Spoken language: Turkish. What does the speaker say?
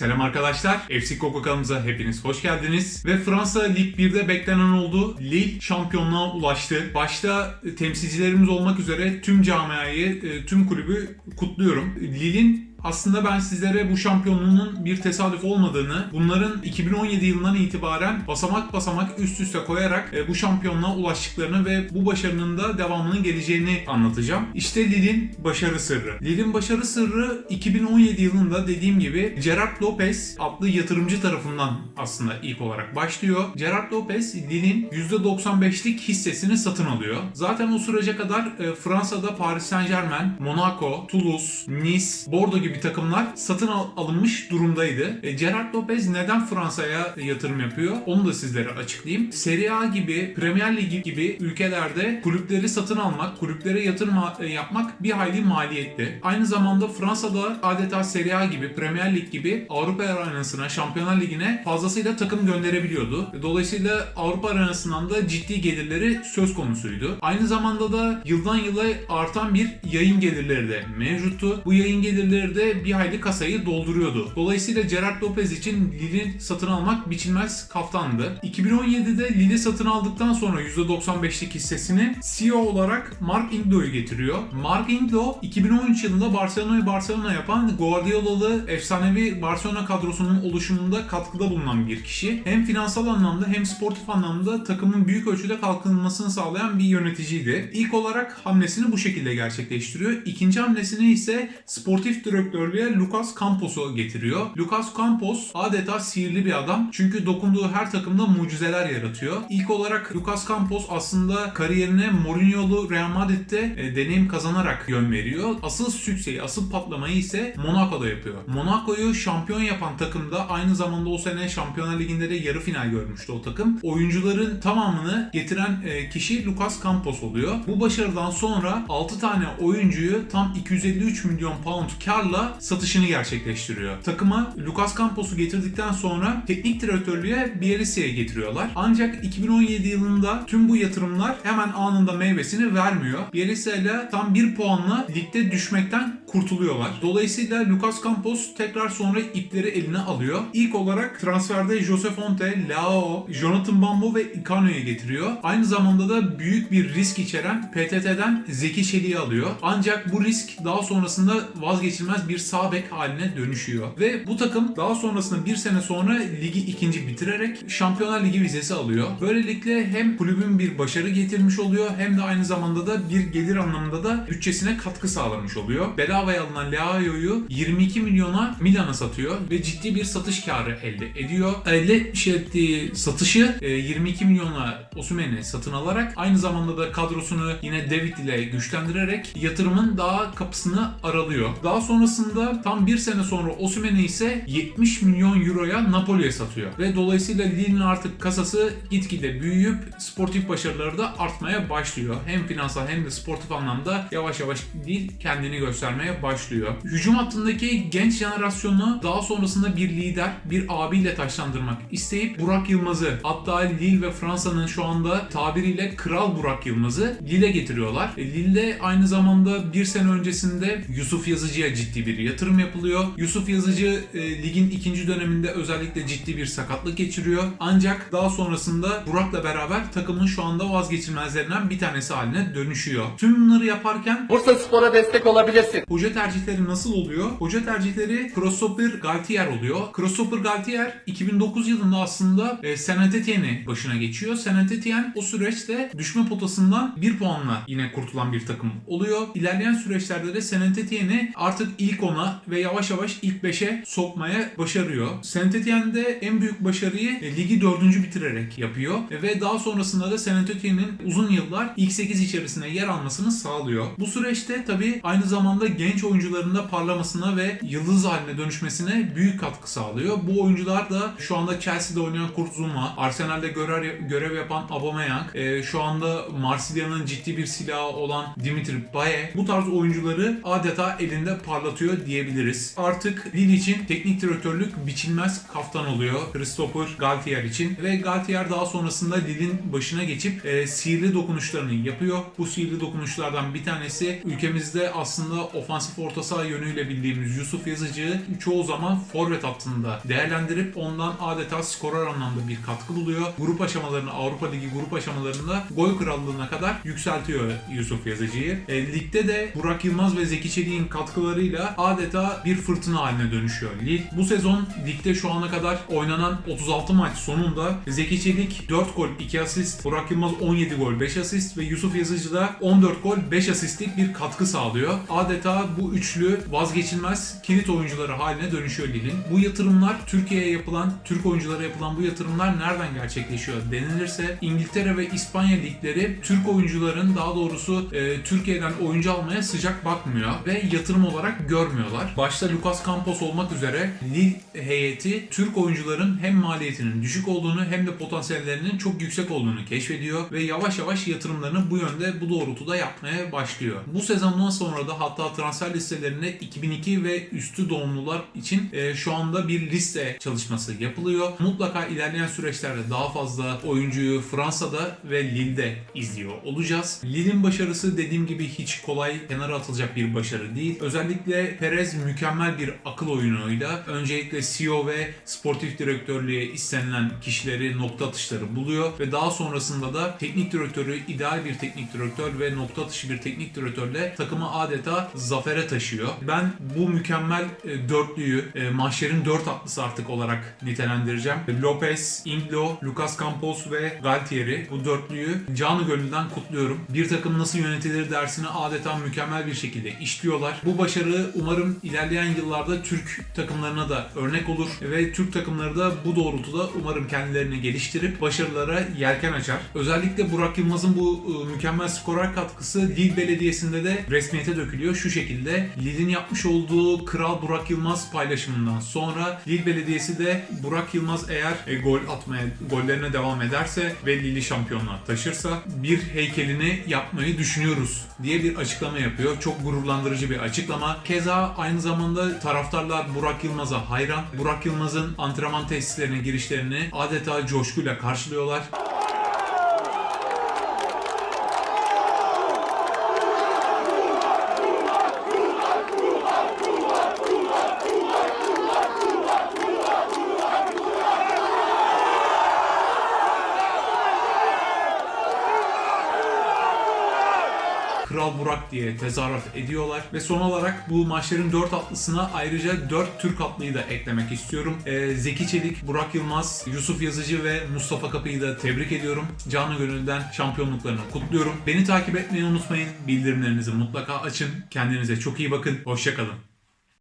Selam arkadaşlar. FC Coco kanalımıza hepiniz hoş geldiniz. Ve Fransa Lig 1'de beklenen oldu. Lille şampiyonluğa ulaştı. Başta e, temsilcilerimiz olmak üzere tüm camiayı, e, tüm kulübü kutluyorum. Lille'in aslında ben sizlere bu şampiyonluğunun bir tesadüf olmadığını, bunların 2017 yılından itibaren basamak basamak üst üste koyarak e, bu şampiyonluğa ulaştıklarını ve bu başarının da devamının geleceğini anlatacağım. İşte Lille'in başarı sırrı. Lille'in başarı sırrı 2017 yılında dediğim gibi Gerard Lopez adlı yatırımcı tarafından aslında ilk olarak başlıyor. Gerard Lopez Lille'in %95'lik hissesini satın alıyor. Zaten o sürece kadar e, Fransa'da Paris Saint Germain, Monaco, Toulouse, Nice, Bordeaux gibi takımlar satın al- alınmış durumdaydı. E, Gerard Lopez neden Fransa'ya yatırım yapıyor? Onu da sizlere açıklayayım. Serie A gibi, Premier Lig gibi ülkelerde kulüpleri satın almak, kulüplere yatırım e, yapmak bir hayli maliyetli. Aynı zamanda Fransa'da adeta Serie A gibi, Premier Lig gibi Avrupa arenasına, Şampiyonlar Ligi'ne fazlasıyla takım gönderebiliyordu. Dolayısıyla Avrupa arenasından da ciddi gelirleri söz konusuydu. Aynı zamanda da yıldan yıla artan bir yayın gelirleri de mevcuttu. Bu yayın gelirleri de bir hayli kasayı dolduruyordu. Dolayısıyla Gerard Lopez için Lille'in satın almak biçilmez kaftandı. 2017'de Lille satın aldıktan sonra %95'lik hissesini CEO olarak Mark Inglo'yu getiriyor. Mark Inglo 2013 yılında Barcelona'yı Barcelona yapan Guardiola'lı efsanevi Barcelona kadrosunun oluşumunda katkıda bulunan bir kişi. Hem finansal anlamda hem sportif anlamda takımın büyük ölçüde kalkınmasını sağlayan bir yöneticiydi. İlk olarak hamlesini bu şekilde gerçekleştiriyor. İkinci hamlesini ise sportif direktörlüğe Lucas Campos'u getiriyor. Lucas Campos adeta sihirli bir adam. Çünkü dokunduğu her takımda mucizeler yaratıyor. İlk olarak Lucas Campos aslında kariyerine Mourinho'lu Real Madrid'de e, deneyim kazanarak yön veriyor. Asıl sükseyi, asıl patlamayı ise Monaco'da yapıyor. Monaco'yu şampiyon yapan takımda aynı zamanda o sene Şampiyonlar Ligi'nde de yarı final görmüştü o takım. Oyuncuların tamamını getiren e, kişi Lucas Campos oluyor. Bu başarıdan sonra 6 tane oyuncuyu tam 253 milyon pound karla satışını gerçekleştiriyor. Takıma Lucas Campos'u getirdikten sonra teknik direktörlüğe Bielitsa'ya getiriyorlar. Ancak 2017 yılında tüm bu yatırımlar hemen anında meyvesini vermiyor. Bielitsa tam bir puanla ligde düşmekten kurtuluyorlar. Dolayısıyla Lucas Campos tekrar sonra ipleri eline alıyor. İlk olarak transferde Jose Fonte, Lao, Jonathan Bambo ve Icano'yu getiriyor. Aynı zamanda da büyük bir risk içeren PTT'den Zeki Çelik'i alıyor. Ancak bu risk daha sonrasında vazgeçilmez bir sağ bek haline dönüşüyor. Ve bu takım daha sonrasında bir sene sonra ligi ikinci bitirerek Şampiyonlar Ligi vizesi alıyor. Böylelikle hem kulübün bir başarı getirmiş oluyor hem de aynı zamanda da bir gelir anlamında da bütçesine katkı sağlamış oluyor. Bedavaya alınan Leao'yu 22 milyona Milan'a satıyor ve ciddi bir satış karı elde ediyor. Elde etmiş ettiği satışı e, 22 milyona Osimhen'i satın alarak aynı zamanda da kadrosunu yine David ile güçlendirerek yatırımın daha kapısını aralıyor. Daha sonrasında tam bir sene sonra Osimhen'i ise 70 milyon euroya Napoli'ye satıyor. Ve dolayısıyla Lille'in artık kasası gitgide büyüyüp sportif başarıları da artmaya başlıyor. Hem finansal hem de sportif anlamda yavaş yavaş Lille kendini göstermeye başlıyor. Hücum hattındaki genç jenerasyonu daha sonrasında bir lider, bir abiyle taşlandırmak isteyip Burak Yılmaz'ı hatta Lille ve Fransa'nın şu anda tabiriyle Kral Burak Yılmaz'ı Lille'e getiriyorlar. E, Lille'de aynı zamanda bir sene öncesinde Yusuf Yazıcı'ya ciddi bir yatırım yapılıyor. Yusuf Yazıcı e, ligin ikinci döneminde özellikle ciddi bir sakatlık geçiriyor. Ancak daha sonrasında Burak'la beraber takımın şu anda vazgeçilmezlerinden bir tanesi haline dönüşüyor. Tüm bunları yaparken Bursa Spor'a destek olabilirsin. Hoca tercihleri nasıl oluyor? Hoca tercihleri Christopher Galtier oluyor. Christopher Galtier 2009 yılında aslında e, Saint Etienne'i başına geçiyor. Saint Etienne o süreçte düşme potasından bir puanla yine kurtulan bir takım oluyor. İlerleyen süreçlerde de Saint Etienne'i artık ilk 10'a ve yavaş yavaş ilk 5'e sokmaya başarıyor. Saint Etienne'de en büyük başarıyı e, ligi 4. bitirerek yapıyor. E, ve daha sonrasında da Saint Etienne'in uzun yıllar ilk 8 içerisinde yer almasını sağlıyor. Bu süreçte tabii aynı zamanda genç oyuncuların da parlamasına ve yıldız haline dönüşmesine büyük katkı sağlıyor. Bu oyuncular da şu anda Chelsea'de oynayan Kurt Zouma, Arsenal'de görev, görev yapan Aubameyang, e, şu anda Marsilya'nın ciddi bir silahı olan Dimitri Payet bu tarz oyuncuları adeta elinde parlatıyor diyebiliriz. Artık Lille için teknik direktörlük biçilmez kaftan oluyor Christopher Galtier için ve Galtier daha sonrasında Lille'in başına geçip e, sihirli dokunuşlarını yapıyor. Bu sihirli dokunuşlardan bir tanesi ülkemizde aslında ofansif defansif orta saha yönüyle bildiğimiz Yusuf Yazıcı'yı çoğu zaman forvet hattında değerlendirip ondan adeta skorer anlamda bir katkı buluyor. Grup aşamalarını Avrupa Ligi grup aşamalarında gol krallığına kadar yükseltiyor Yusuf Yazıcı'yı. E, ligde de Burak Yılmaz ve Zeki Çelik'in katkılarıyla adeta bir fırtına haline dönüşüyor. Lig bu sezon ligde şu ana kadar oynanan 36 maç sonunda Zeki Çelik 4 gol 2 asist, Burak Yılmaz 17 gol 5 asist ve Yusuf Yazıcı da 14 gol 5 asistlik bir katkı sağlıyor. Adeta bu üçlü vazgeçilmez kilit oyuncuları haline dönüşüyor Lille'in. Bu yatırımlar Türkiye'ye yapılan, Türk oyunculara yapılan bu yatırımlar nereden gerçekleşiyor denilirse İngiltere ve İspanya ligleri Türk oyuncuların daha doğrusu e, Türkiye'den oyuncu almaya sıcak bakmıyor ve yatırım olarak görmüyorlar. Başta Lucas Campos olmak üzere Lille heyeti Türk oyuncuların hem maliyetinin düşük olduğunu hem de potansiyellerinin çok yüksek olduğunu keşfediyor ve yavaş yavaş yatırımlarını bu yönde bu doğrultuda yapmaya başlıyor. Bu sezondan sonra da hatta transfer listelerine 2002 ve üstü doğumlular için e, şu anda bir liste çalışması yapılıyor. Mutlaka ilerleyen süreçlerde daha fazla oyuncuyu Fransa'da ve Lille'de izliyor olacağız. Lille'in başarısı dediğim gibi hiç kolay kenara atılacak bir başarı değil. Özellikle Perez mükemmel bir akıl oyunuyla öncelikle CEO ve sportif direktörlüğe istenilen kişileri nokta atışları buluyor ve daha sonrasında da teknik direktörü ideal bir teknik direktör ve nokta atışı bir teknik direktörle takımı adeta zafere taşıyor. Ben bu mükemmel e, dörtlüyü e, mahşerin dört atlısı artık olarak nitelendireceğim. Lopez, Inglo, Lucas Campos ve Galtieri bu dörtlüyü canı gönülden kutluyorum. Bir takım nasıl yönetilir dersini adeta mükemmel bir şekilde işliyorlar. Bu başarı umarım ilerleyen yıllarda Türk takımlarına da örnek olur ve Türk takımları da bu doğrultuda umarım kendilerini geliştirip başarılara yelken açar. Özellikle Burak Yılmaz'ın bu e, mükemmel skorer katkısı Lille Belediyesi'nde de resmiyete dökülüyor. Şu şekilde Lille'in yapmış olduğu Kral Burak Yılmaz paylaşımından sonra Lille Belediyesi de Burak Yılmaz eğer e, gol atmaya, gollerine devam ederse ve Lille'i şampiyonluğa taşırsa bir heykelini yapmayı düşünüyoruz diye bir açıklama yapıyor. Çok gururlandırıcı bir açıklama. Keza aynı zamanda taraftarlar Burak Yılmaz'a hayran. Burak Yılmaz'ın antrenman tesislerine girişlerini adeta coşkuyla karşılıyorlar. Burak diye tezahürat ediyorlar. Ve son olarak bu maçların 4 atlısına ayrıca 4 Türk atlıyı da eklemek istiyorum. Ee, Zeki Çelik, Burak Yılmaz, Yusuf Yazıcı ve Mustafa Kapı'yı da tebrik ediyorum. Canı gönülden şampiyonluklarını kutluyorum. Beni takip etmeyi unutmayın. Bildirimlerinizi mutlaka açın. Kendinize çok iyi bakın. Hoşçakalın.